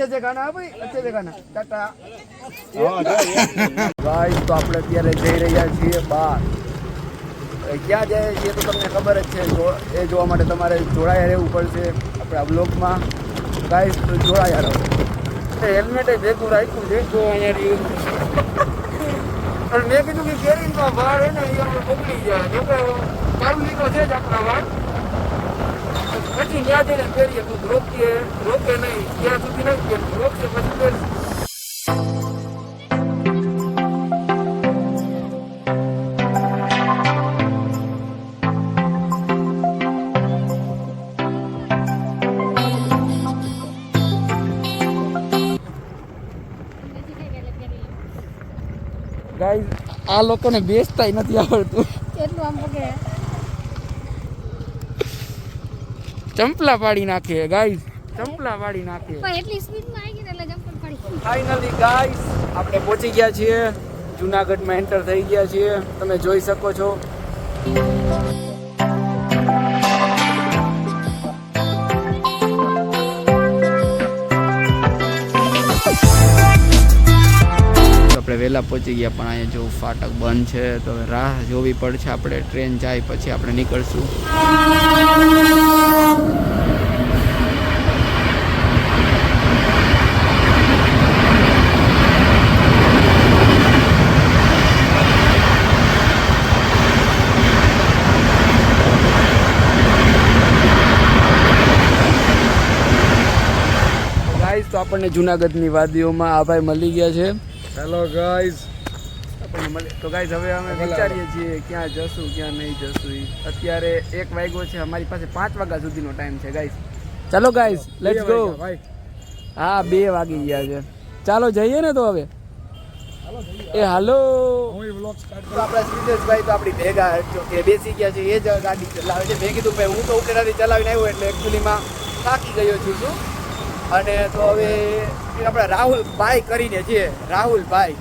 अच्छे से खाना है भाई अच्छे से खाना टाटा ગાઈસ તો આપણે અત્યારે જઈ રહ્યા છીએ બહાર હવે ક્યાં જઈએ છીએ તો તમને ખબર જ છે જો એ જોવા માટે તમારે જોડાયા રહેવું પડશે આપણા બ્લોગમાં ગાઈસ તો જોડાયા રહો હેલ્મેટ ભેગું રાખ્યું છે જો અહીંયા રહ્યું અને મેં કીધું કે કેરીમાં વાળ હે ને એ આપણે પકડી જાય જો કે મારું લીધો છે જ આપણા વાળ પછી ત્યાં જઈને પહેરીએ તું રોકીએ. રોકે નહીં. ત્યાં સુધી નહીં કે રોકશે પછી પહેરશું આ લોકોને બેસતાય નથી આવડતું. કેટલું આમ પકડે ચંપલા પાડી નાખીએ ગાઈસ ચંપલા પાડી નાખીએ પણ એટલી સ્પીડમાં આવી ગઈ એટલે જમ્પર પડી ફાઇનલી ગાઈસ આપણે પહોંચી ગયા છીએ. જુનાગઢમાં એન્ટર થઈ ગયા છીએ. તમે જોઈ શકો છો. આપણે વહેલા પહોંચી ગયા પણ અહીંયા જો ફાટક બંધ છે તો રાહ જોવી પડશે. આપણે ટ્રેન જાય પછી આપણે નીકળશું. આપણને જુનાગઢની વાદીઓમાં આ ભાઈ મળી ગયા છે. હેલો ગાઈઝ આપણને મળી તો ગાઈઝ હવે અમે વિચારીએ છીએ ક્યાં જશું ક્યાં નહીં જશું અત્યારે એક વાગ્યો છે અમારી પાસે પાંચ વાગ્યા સુધીનો ટાઈમ છે ગાઈઝ ચાલો ગાઈઝ લેટ્સ ગો હા બે વાગી ગયા છે. ચાલો જઈએ ને તો હવે. એ હાલો. હું વ્લોગ સ્ટાર્ટ તો આપણા શ્રીજેશભાઈ તો આપણી ભેગા કે બેસી ગયા છે એ જ ગાડી ચલાવે છે. મેં કીધું ભાઈ હું તો ઉકેડાથી ચલાવીને આવ્યો એટલે એકચ્યુઅલીમાં થાકી ગયો છું છું અને તો હવે એ રાહુલ રાહુલભાઈ કરીને છે રાહુલભાઈ.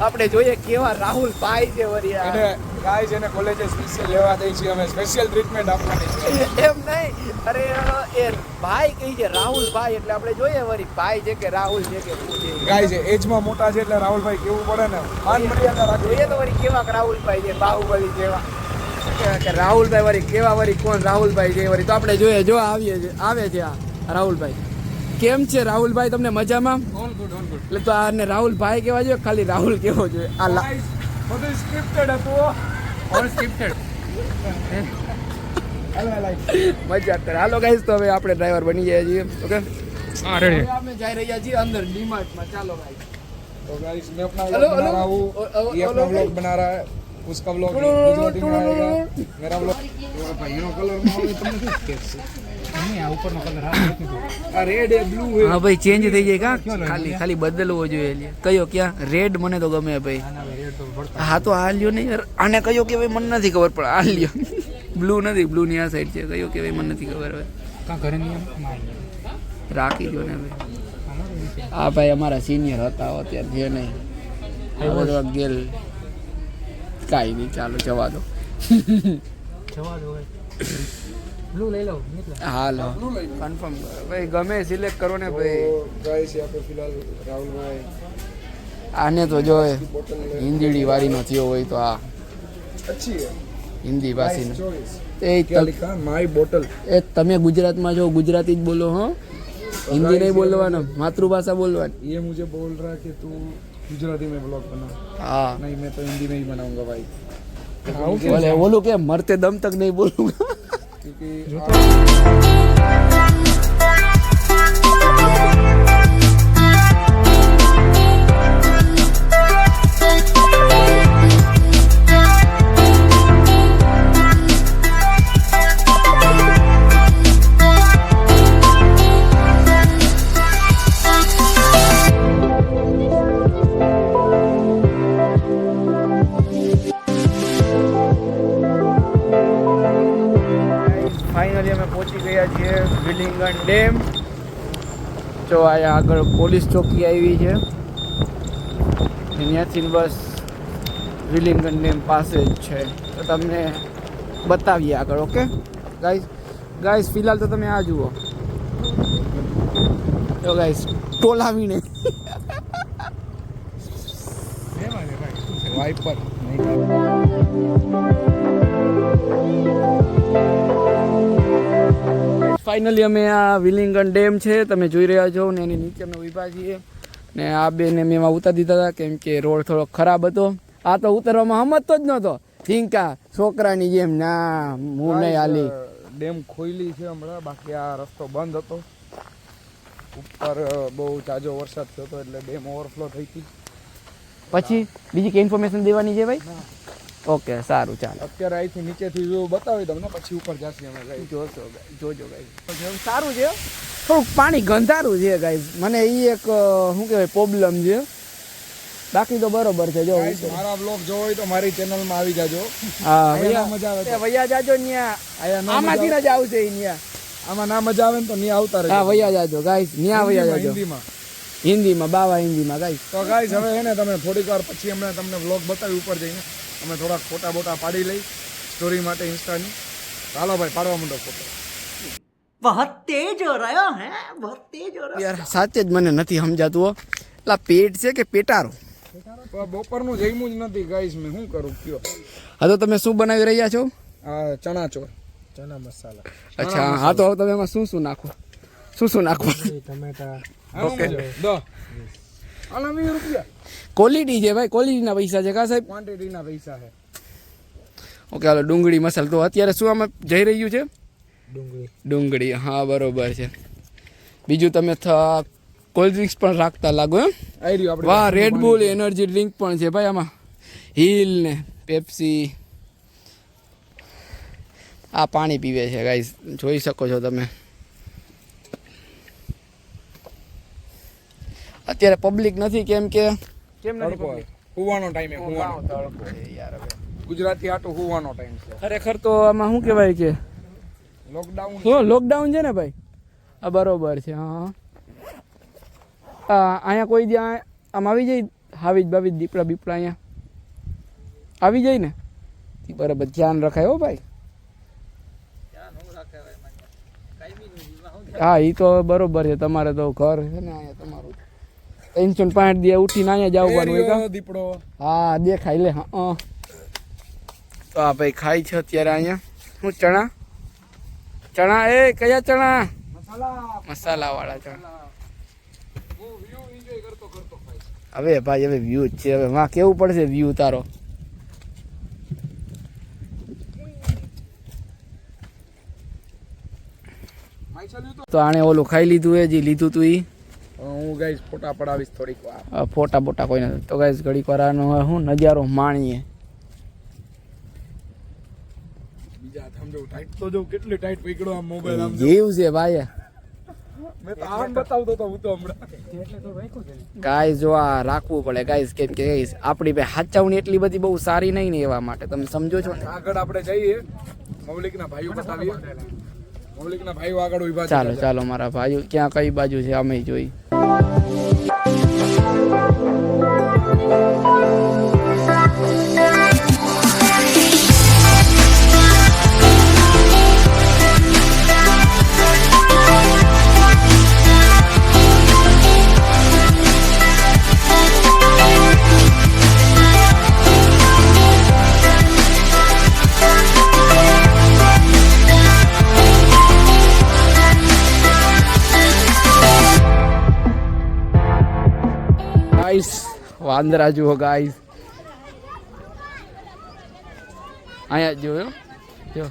આપણે જોઈએ કેવા રાહુલભાઈ છે વરિયા અને ગાઈઝ એને કોલેજે સ્પેશિયલ લેવા દઈ છીએ અમે સ્પેશિયલ ટ્રીટમેન્ટ આપવાની છે. એમ નહીં. અરે એ ભાઈ કહી છે રાહુલભાઈ એટલે આપણે જોઈએ વરી ભાઈ છે કે રાહુલ છે કે શું છે. એજમાં મોટા છે એટલે રાહુલભાઈ કેવું પડે ને? માન મર્યાદા રાખવી એ તો વળી કેવા રાહુલભાઈ છે બાહુબલી જેવા. કે- રાહુલભાઈ વળી કેવા વળી કોણ રાહુલભાઈ છે વળી તો આપણે જોઈએ જો આવીએ છે આવે છે આ રાહુલભાઈ. કેમ છે રાહુલભાઈ તમને મજામાં ઓલ ગુડ ઓલ ગુડ એટલે તો આને રાહુલભાઈ કહેવા જોઈએ ખાલી રાહુલ કેવો જોઈએ આ લા- ગાઈઝ બધું સ્ક્રિપ્ટેડ હતું ઓલ સ્ક્રિપ્ટેડ હાલો લાઈક મજાક કરે હાલો ગાઈસ તો હવે આપણે ડ્રાઈવર બની ગયા છીએ ઓકે હા રેડી હવે આપણે જઈ રહ્યા છીએ અંદર ડીમાર્ટમાં ચાલો ભાઈ तो गाइस मैं अपना हेलो, व्लॉग बना रहा हेलो। हूँ ओ- ओ- ये अपना हेलो, व्लॉग भाई। बना रहा है उसका व्लॉग टुडु- गुजराती में टुडु- आएगा मेरा व्लॉग भाई નો કલર માં આવે હે ભાઈ ચેન્જ થઈ જાય કા? ખાલી ખાલી બદલવો જોઈએ કયો ક્યાં? રેડ મને તો ગમે ભાઈ. હા તો આ લ્યો નહીં. આને કયો કે ભાઈ મને નથી ખબર પણ આ લ્યો. બ્લુ નથી બ્લુ ની આ સાઈડ છે. કયો કે ભાઈ મને નથી ખબર હવે. રાખી દો ને ભાઈ. આ ભાઈ અમારા સિનિયર હતા અત્યારે છે નહીં. ગેલ. કાંઈ નહીં ચાલો જવા દો. જવા દો બ્લુ લઈ લઉં હા લો કન્ફર્મ ભાઈ ગમે સિલેક્ટ કરો ને ભાઈ. ગાઈસ આપણે ફિલહાલ રાહુલભાઈ. આને તો જો હિન્દીડી વારીનો થયો હોય તો આ. અચ્છી હિન્દી ભાષીનો. એ માય બોટલ એ તમે ગુજરાતમાં જો ગુજરાતી જ બોલો હો. હિન્દી નહીં બોલવાનો માતૃભાષા બોલવાની. એ મુજે બોલ રહા કે તું ગુજરાતી મેં બ્લોગ બના હા. નહીં મેં તો હિન્દી નહીં બનાઉંગા ભાઈ. ઓલું કે મરતે દમ તક નહીં બોલું থেকে ફાઇનલી અમે પહોંચી ગયા છીએ વિલિંગન ડેમ. જો અહીંયા આગળ પોલીસ ચોકી આવી છે. ત્યાંથી બસ વિલિંગન ડેમ પાસે જ છે. તો તમને બતાવીએ આગળ, ઓકે? ગાઈસ ગાઈસ ફિલહાલ તો તમે આ જુઓ. તો ગાઈસ ટોલાવીને. વાઇપર વાઇપર ફાઇનલી અમે આ વિલિંગન ડેમ છે તમે જોઈ રહ્યા છો ને એની નીચે અમે ઊભા છીએ. ને આ બેને મેં એમાં ઉતારી દીધા હતા કેમ કે રોડ થોડો ખરાબ હતો. આ તો ઉતરવામાં સમજતો જ નહોતો. થિંકા છોકરાની જેમ ના હું નહીં હાલી. ડેમ ખોઈલી છે હમણાં બાકી આ રસ્તો બંધ હતો. ઉપર બહુ જાજો વરસાદ થયો હતો એટલે ડેમ ઓવરફ્લો થઈ હતી પછી બીજી કઈ ઇન્ફોર્મેશન દેવાની છે ભાઈ? ઓકે સારું ચાલો. અત્યારે અહીંથી નીચેથી જો બતાવી તમને પછી ઉપર જશે અમે ગાઈ જોશો જોજો ગાઈ સારું છે? થોડુંક પાણી ગંધારું છે ગાઈ મને એ એક શું કહેવાય પ્રોબ્લેમ છે. બાકી તો બરોબર છે જો. મારા બ્લોગ જોવો હોય તો મારી ચેનલમાં આવી જાજો. હા ભૈયા મજા આવે એ વૈયા જાજો ન્યા. ના આમાંથી જ આવશે ન્યા. આમાં ના મજા આવે ને તો ન્યા આવતા હા ભૈયા વૈયા જાજો ગાઈસ ન્યા વૈયા જાજો. હિન્દીમાં. હિન્દીમાં બાવા હિન્દીમાં ગાઈસ તો ગાઈસ હવે એને તમે થોડીક વાર પછી હમણાં તમને બ્લોગ બતાવી ઉપર જઈને. અમે થોડાક ફોટા બોટા પાડી લઈ સ્ટોરી માટે ઇન્સ્ટાની ચાલો ભાઈ પાડવા માંડો ફોટો બહુ તેજ હો રહ્યો હે બહુ તેજ હો રહ્યો યાર સાચે જ મને નથી સમજાતું હો એટલે પેટ છે કે પેટારો બપોરનું જમ્યું જ નથી ગાઈસ મેં શું કરું કયો હા તો તમે શું બનાવી રહ્યા છો આ ચણાચોર ચણા મસાલા અચ્છા હા તો હવે તમે એમાં શું શું નાખો શું શું નાખો ટમેટા ઓકે દો આના વીસ રૂપિયા. ક્વોલિટી છે ભાઈ ક્વોલિટીના પૈસા છે કા સાહેબ? ક્વોન્ટિટીના પૈસા છે. ઓકે હાલો ડુંગળી મસાલ. તો અત્યારે શું આમાં જઈ રહ્યું છે? ડુંગળી. ડુંગળી હા બરોબર છે. બીજું તમે કોલ્ડ ડ્રિંક્સ પણ રાખતા લાગો એમ? વાહ રેડ બુલ એનર્જી ડ્રિંક પણ છે ભાઈ આમાં. હિલ ને પેપ્સી આ પાણી પીવે છે ગાઈઝ જોઈ શકો છો તમે. અત્યારે પબ્લિક નથી કેમ કે કેમ નથી પબ્લિક? હુવાનો ટાઈમ હે હુવાનો. તડકો. યાર હવે. ગુજરાતી આટો હુવાનો ટાઈમ છે. ખરેખર તો આમાં શું કહેવાય કે? લોકડાઉન હો લોકડાઉન છે ને ભાઈ? આ બરોબર છે હા આ અહીંયા કોઈ જ્યાં આમ આવી જાય? હાવીજ બાવીજ દીપડા બીપડા અહીંયા. આવી જાય ને? બરાબર ધ્યાન રખાય હો ભાઈ. હા એ તો બરોબર છે તમારે તો ઘર છે ને અહીંયા તમારું. ત્રણસો પાંચ દિવસ ઉઠીને અહીંયા જ આવવાનું દીપડો. હા દેખાય લે હા. તો આ ભાઈ ખાય છે અત્યારે અહીંયા. શું ચણા? ચણા એ કયા ચણા? મસાલા વાળા ચણા. હવે ભાઈ હવે વ્યૂ જ છે. હવે માં કેવું પડશે વ્યૂ તારો? તો આણે ઓલું ખાઈ લીધું એ જે લીધું તું ઈ. હું ગાઈસ ફોટા પડાવીશ થોડીક વાર. ફોટા બોટા કોઈ નથી. તો ગાઈસ ઘડીક વાર આનો હું નજારો માણીએ. બીજા સમજો ટાઈટ તો જો કેટલી ટાઈટ પકડો આ મોબાઈલ આમ જીવ છે ભાઈ. મેં તો આમ બતાવતો તો હું તો હમણાં. ગાઈસ જો આ રાખવું પડે. ગાઈસ કેમ કે ગાઈસ આપણી ભાઈ હાચવણી એટલી બધી બહુ સારી નહીં ને એવા માટે. તમે સમજો છો ને? આગળ આપણે જઈએ. મૌલિકના ભાઈઓ બતાવીએ. મૌલિકના ભાઈઓ આગળ ચાલો ચાલો મારા ભાઈઓ. ક્યાં કઈ બાજુ છે? અમે જોઈ. Thank you. વાંદરા જુઓ ગાઈસ અહીંયા જોયો જો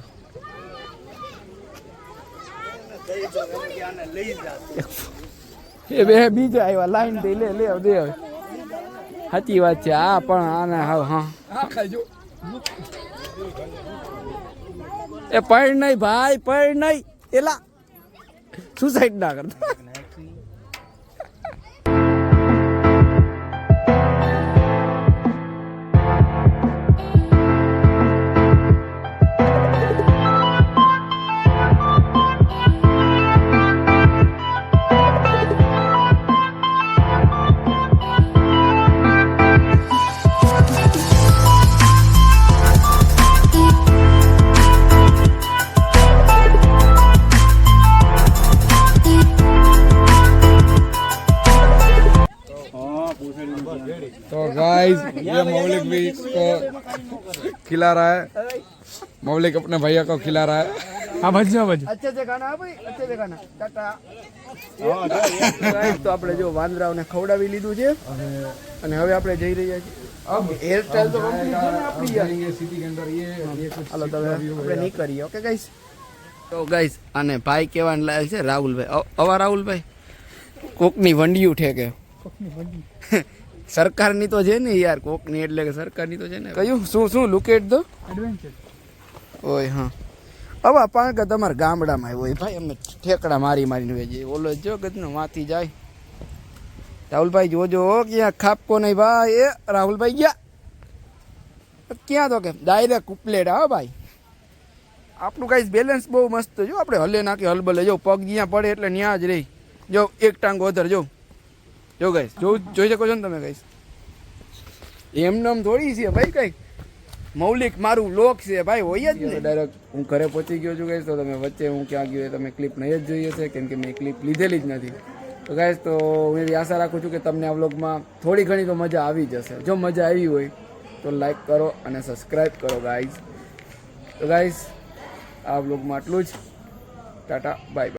એ બે, બીજા આવ્યા. લાઈનથી લે લે દે હવે. સાચી વાત છે. આ પણ આને, હા હા. એ પડ નહીં, ભાઈ પડ નહીં. એલા સુસાઈડ ના કરતા. तो गाइस ये मौलिक भी इसको खिला रहा है मौलिक अपने भैया को खिला रहा है આ બાજુ આ બાજુ અચ્છા છે ખાના હા ભાઈ અચ્છા છે ખાના ટાટા Guys, તો આપણે જો વાંદરાઓને ખવડાવી લીધું છે અને હવે આપણે જઈ રહ્યા છીએ अब હેરસ્ટાઈલ તો complete છે ને अब આપણી યાર. जाएंगे सिटी के अंदर ये ये कुछ હાલો તો હવે આપણે નીકળીએ ઓકે ગાઈસ તો ગાઈસ આને ભાઈ કહેવાને લાયક છે રાહુલભાઈ અ- અવા રાહુલભાઈ કોકની વંડિયું ઠેકે સરકારની તો છે ને યાર કોકની એટલે કે સરકારની તો છે ને. કયું? શું શું? લુક એટ ધ એડવેન્ચર ઓય હા. હવે પણ કે તમારા ગામડામાં હોય. ભાઈ અમે ઠેકડા મારી મારીને વેચીએ ઓલો જો ગજનો માથી જાય. રાહુલભાઈ જોજો હો, ક્યાં ખાપકો નહીં ભાઈ. એ રાહુલભાઈ ગયા. ક્યાં તો કે? ડાયરેક્ટ ઉપલેટ હા ભાઈ. આપણું કાંઈ બેલેન્સ બહુ મસ્ત જો આપણે હલે નાખી હલબલે. જો પગ જ્યાં પડે એટલે ત્યાં જ રહી. જો એક ટાંગ વધારે જો. જો ગાઈસ જો જોઈ શકો છો ને તમે ગાઈસ એમને આમ થોડી છે ભાઈ કઈ મૌલિક મારું લોક છે ભાઈ હોય જ ને. ડાયરેક્ટ હું ઘરે પહોંચી ગયો છું ગાઈસ તો તમે વચ્ચે હું ક્યાં ગયો એ તમે ક્લિપ નહીં જ જોઈએ છે કેમ કે મેં ક્લિપ લીધેલી જ નથી. તો ગાઈસ તો હું એવી આશા રાખું છું કે તમને આ વ્લોગમાં થોડી ઘણી તો મજા આવી જશે જો મજા આવી હોય તો લાઈક કરો અને સબસ્ક્રાઈબ કરો ગાઈસ તો ગાઈસ આ વ્લોગમાં આટલું જ. ટાટા બાય